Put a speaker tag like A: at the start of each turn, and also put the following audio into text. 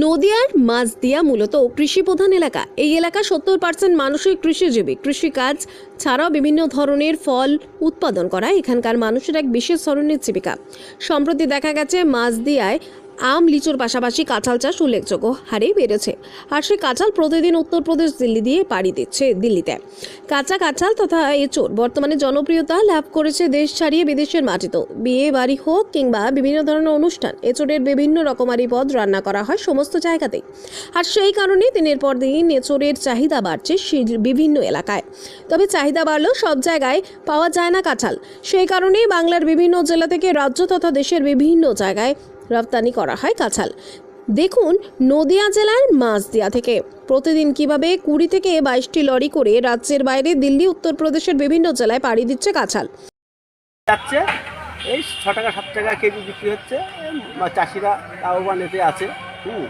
A: নদিয়ার মাঝদিয়া মূলত কৃষিপ্রধান এলাকা। এই এলাকা সত্তর পার্সেন্ট মানুষই কৃষিজীবী। কৃষিকাজ ছাড়াও বিভিন্ন ধরনের ফল উৎপাদন করা এখানকার মানুষের এক বিশেষ ধরনের জীবিকা। সম্প্রতি দেখা গেছে, মাঝদিয়ায় আম, লিচুর পাশাপাশি কাঁঠাল চাষ উল্লেখযোগ্য। হারে বেড়েছে। আর সেই কাঁঠাল প্রতিদিন উত্তরপ্রদেশ, দিল্লি দিয়ে পাড়ি দিচ্ছে দিল্লিতে। কাঁচা কাঁঠাল তথা এঁচোড় বর্তমানে জনপ্রিয়তা লাভ করেছে দেশ ছাড়িয়ে বিদেশের মাটিতেও বিয়ে বাড়ি হোক কিংবা বিভিন্ন ধরনের অনুষ্ঠান, এঁচোড়ের বিভিন্ন রকমারি পদ রান্না করা হয় সমস্ত জায়গাতেই। আর সেই কারণে দিনের পর দিন এঁচোড়ের চাহিদা বাড়ছে বিভিন্ন এলাকায়। তবে চাহিদা বাড়লেও সব জায়গায় পাওয়া যায় না কাঁঠাল। সেই কারণেই বাংলার বিভিন্ন জেলা থেকে রাজ্য তথা দেশের বিভিন্ন জায়গায় রপ্তানি করা হয় কাঁচাল দেখুন, নদিয়া জেলার মাঝদিয়া থেকে। প্রতিদিন কীভাবে কুড়ি থেকে বাইশটি লরি করে রাজ্যের বাইরে দিল্লি, উত্তরপ্রদেশের বিভিন্ন জেলায় পাড়ি দিচ্ছে কাঁচাল
B: যাচ্ছে, এই ছ টাকা, সাত টাকা কেজি বিক্রি হচ্ছে। চাষিরা লাভবান এতে আছে। হুম।